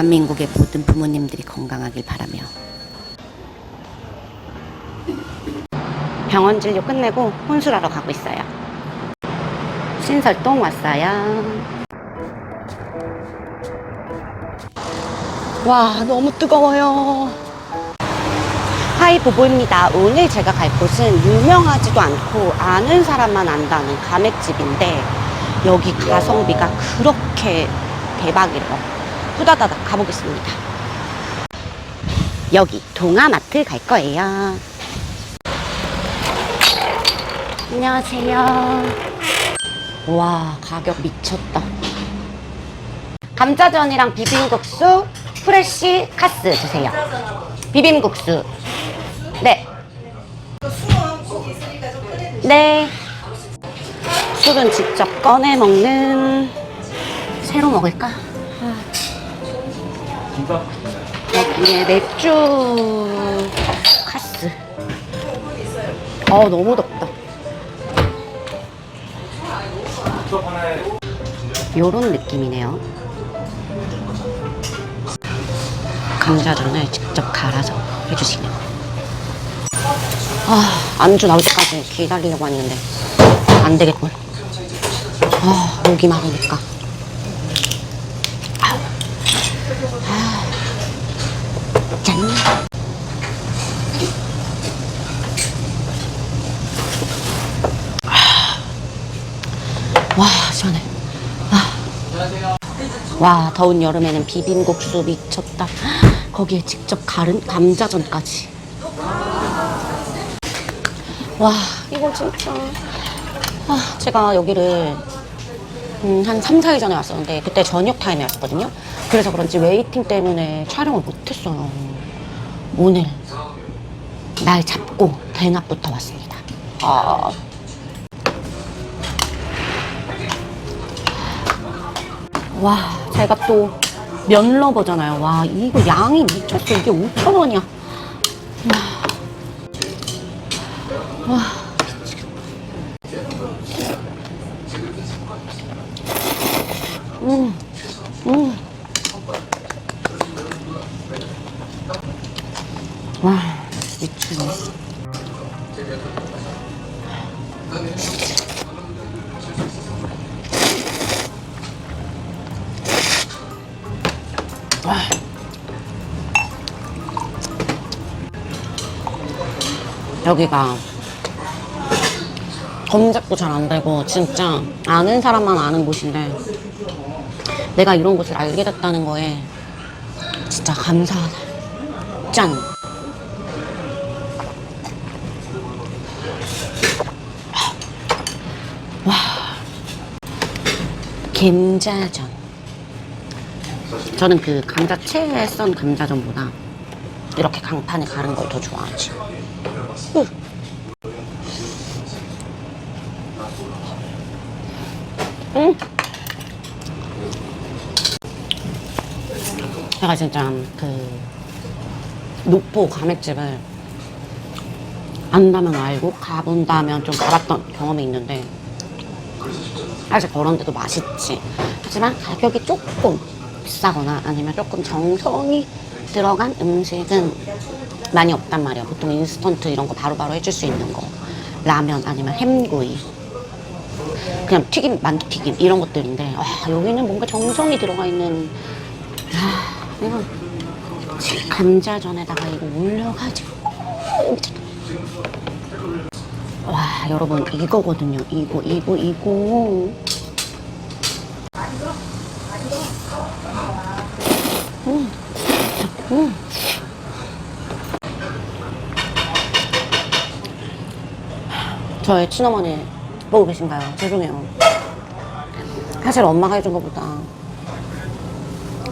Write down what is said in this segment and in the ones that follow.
대한민국의 모든 부모님들이 건강하길 바라며 병원 진료 끝내고 혼술하러 가고 있어요. 신설동 왔어요. 와, 너무 뜨거워요. 하이 보보입니다. 오늘 제가 갈 곳은 유명하지도 않고 아는 사람만 안다는 가맥집인데 여기 가성비가 그렇게 대박이래요. 후다다닥 가보겠습니다. 여기 동아마트 갈 거예요. 안녕하세요. 와, 가격 미쳤다. 감자전이랑 비빔국수, 프레쉬 카스 주세요. 비빔국수. 네. 네. 술은 직접 꺼내 먹는 새로 먹을까? 아. 여기에 맥주 카스. 어 너무 덥다. 요런 느낌이네요. 감자전을 직접 갈아서 해주시네요. 아, 안주 나올 때까지 기다리려고 했는데 안 되겠군. 아, 목이 마르니까. 아우. 아. 짠. 와, 시원해. 아. 와, 더운 여름에는 비빔국수 미쳤다. 거기에 직접 갈은 감자전까지. 와, 이거 진짜. 아, 제가 여기를 음, 한 3, 4일 전에 왔었는데 그때 저녁 타임에 왔거든요. 그래서 그런지 웨이팅 때문에 촬영을 못했어요. 오늘 날 잡고 대낮부터 왔습니다. 아. 와, 제가 또 면러버잖아요. 와, 이거 양이 미쳤어. 이게 5,000원이야. 와. 와. 여기가 검색도 잘 안 되고 진짜 아는 사람만 아는 곳인데 내가 이런 곳을 알게 됐다는 거에 진짜 감사하다. 짠. 와. 감자전. 저는 그 감자채에 썬 감자전보다 이렇게 강판에 가른 걸 더 좋아하지. 으. 응. 제가 진짜 그 노포 가맥집을 안다면 알고 가본다면 좀 가봤던 경험이 있는데 사실 그런 데도 맛있지. 하지만 가격이 조금 비싸거나 아니면 조금 정성이 들어간 음식은 많이 없단 말이야. 보통 인스턴트 이런 거 바로 바로 해줄 수 있는 거. 라면 아니면 햄구이. 그냥 튀김, 만두튀김 이런 것들인데 와, 여기는 뭔가 정성이 들어가 있는 아, 이거 감자전에다가 이거 올려가지고 와 여러분 이거거든요 이거 이거 이거 저의 친어머니 보고 계신가요? 죄송해요. 사실 엄마가 해준 것보다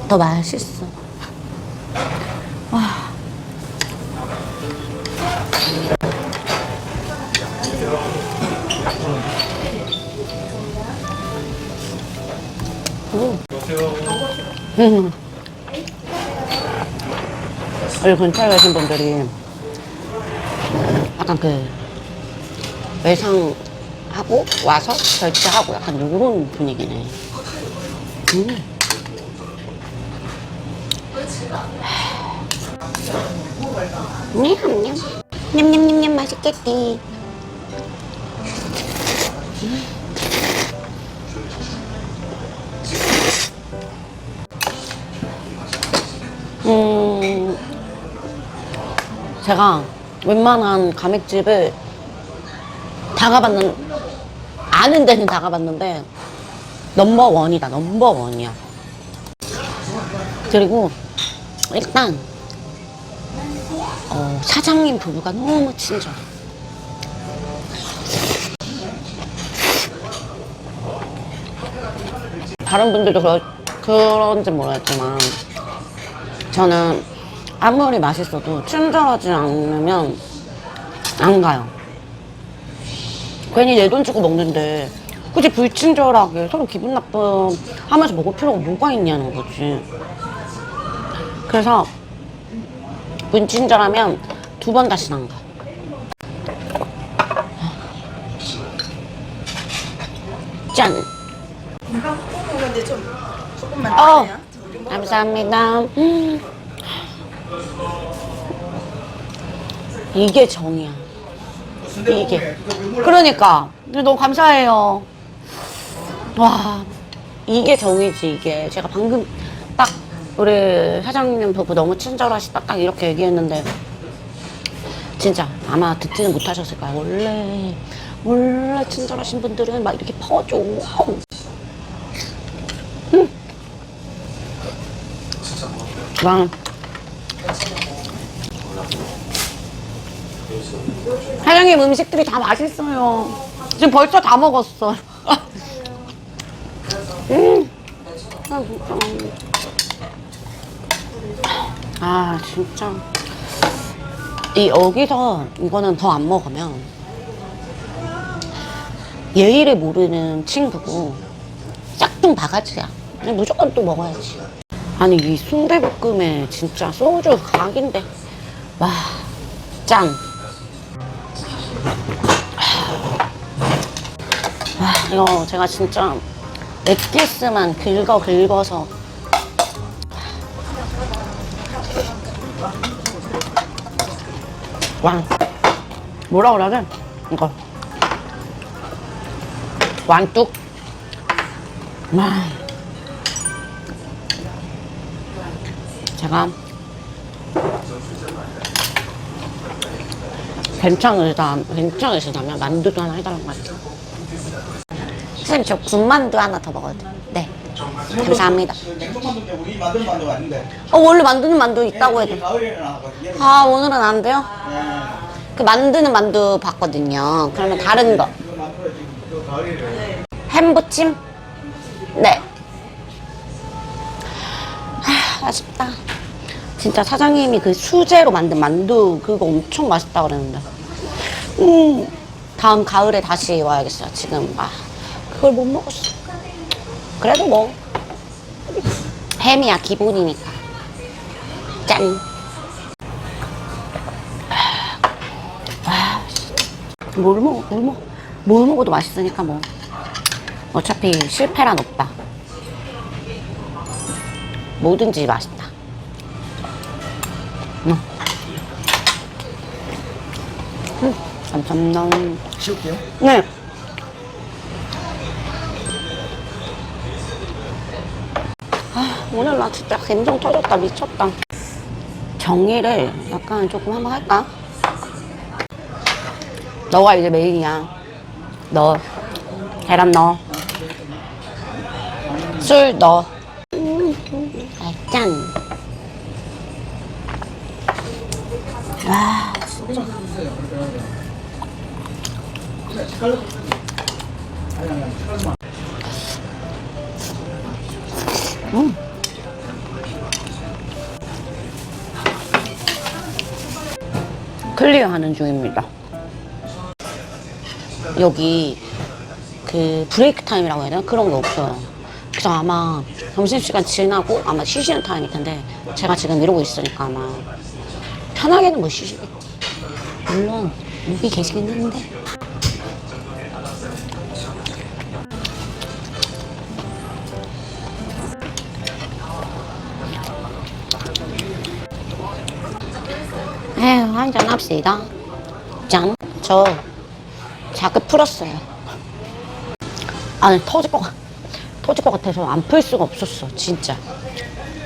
더 맛있어. 와. 음. 음. 여기 근처에 계신 분들이 약간 그 외상하고 와서 결제하고 약간 이런 분위기네. 음. 냠냠. 냠냠냠냠 맛있겠지. 음, 제가 웬만한 가맥집을 다 가봤는, 아는 데는 다 가봤는데, 넘버 원이다, 넘버 원이야. 그리고, 일단, 어, 사장님 부부가 너무 친절해. 다른 분들도 그러, 그런지 모르겠지만, 저는 아무리 맛있어도 친절하지 않으면 안 가요. 괜히 내 돈 주고 먹는데 굳이 불친절하게 서로 기분 나쁨 하면서 먹을 필요가 뭐가 있냐는 거지. 그래서 불친절하면 두 번 다시 안 가. 짠! 볶은 건데 좀 조금만 어. 감사합니다. 음. 이게 정이야. 이게. 그러니까. 근데 너무 감사해요. 와, 이게 정이지, 이게. 제가 방금 딱 우리 사장님 부부 너무 친절하시다. 딱 이렇게 얘기했는데. 진짜 아마 듣지는 못하셨을 거야. 원래, 원래 친절하신 분들은 막 이렇게 퍼줘. 와. 사장님 음식들이 다 맛있어요. 지금 벌써 다 먹었어. 음. 아, 진짜. 이 여기서 이거는 더 안 먹으면 예의를 모르는 친구고 짝퉁 바가지야. 무조건 또 먹어야지. 아니 이 순대볶음에 진짜 소주 각인데 와 짠. 와 이거 제가 진짜 엑기스만 긁어 긁어서. 왕. 뭐라 돼? 이거. 완뚝. 와 제가 괜찮으시다, 괜찮으시다면 만두도 하나 해달라고 하죠. 선생님, 저 군만두 하나 더 먹어도 돼요? 네. 감사합니다. 냉동만두인데 우리 만든 만두가 아닌데 어, 원래 만두는 만두 있다고 해도. 아, 오늘은 안 돼요? 네. 그 만두는 만두 봤거든요. 그러면 다른 거. 햄부침? 네. 하, 아쉽다. 진짜 사장님이 그 수제로 만든 만두 그거 엄청 맛있다 그랬는데. 음, 다음 가을에 다시 와야겠어요. 지금 아 그걸 못 먹었어. 그래도 뭐 햄이야 기본이니까. 짠. 아, 뭘 먹어? 뭘 먹어? 뭘 먹어도 맛있으니까 뭐. 어차피 실패란 없다. 뭐든지 맛있다. 음. 음, 감사합니다. 치울게요. 네. 아, 오늘 나 진짜 감정 터졌다. 미쳤다. 정리를 약간 조금 한번 할까? 너가 이제 메인이야. 너. 계란 넣어. 술 넣어. 클리어 하는 중입니다. 여기 그 브레이크 타임이라고 해야 되나? 그런 게 없어요. 그래서 아마 점심시간 지나고 아마 쉬시는 타임일 텐데 제가 지금 이러고 있으니까 아마 편하게는 못 쉬시겠지. 물론 여기 계시긴 했는데 한잔 합시다. 짠. 저 자꾸 풀었어요. 아니 터질 것 같, 터질 것 같아서 안 풀 수가 없었어. 진짜.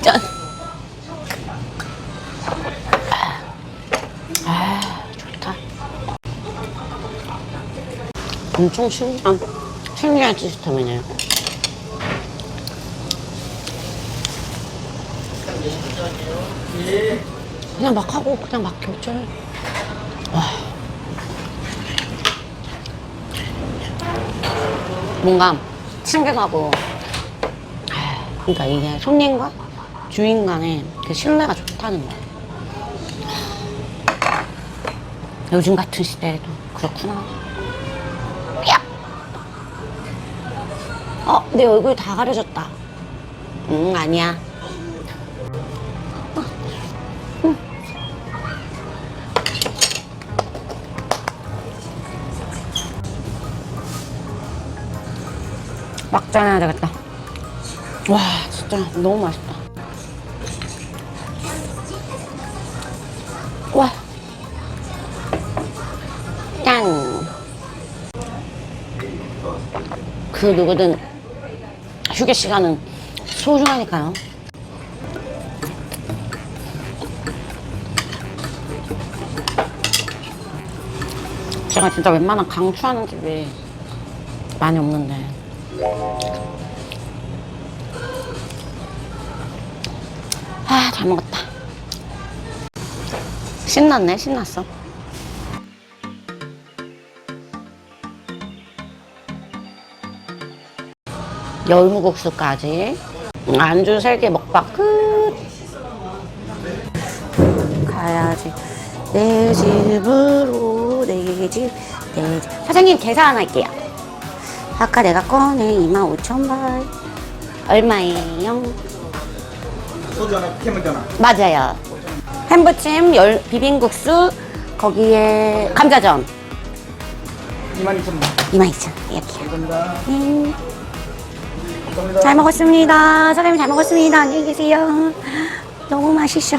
짠. 아, 좋다. 엄청 신기한, 신기한 시스템이네요. 그냥 막 하고, 그냥 막 결제. 와. 뭔가 친근하고, 아, 그러니까 이게 손님과 주인 간의 그 신뢰가 좋다는 거. 요즘 같은 시대에도 그렇구나. 야! 어, 내 얼굴 다 가려졌다. 응, 아니야. 막잔 해야 되겠다. 와, 진짜 너무 맛있다. 와. 짠. 그 누구든 휴게 시간은 소중하니까요. 제가 진짜 웬만한 강추하는 집이 많이 없는데. 아, 잘 먹었다. 신났네, 신났어. 열무국수까지. 안주 세 개 먹방 끝. 가야지. 내 집으로, 내 집, 내 집. 사장님, 계산 할게요. 아까 내가 꺼내 25,000원. 얼마예요? 소주 하나, 캐물 하나. 맞아요. 햄부침, 열, 비빔국수, 거기에 감자전 22,000원. 22,000원. 이렇게. 감사합니다. 음, 감사합니다. 잘 먹었습니다. 사장님 잘 먹었습니다. 안녕히 계세요. 너무 맛있어.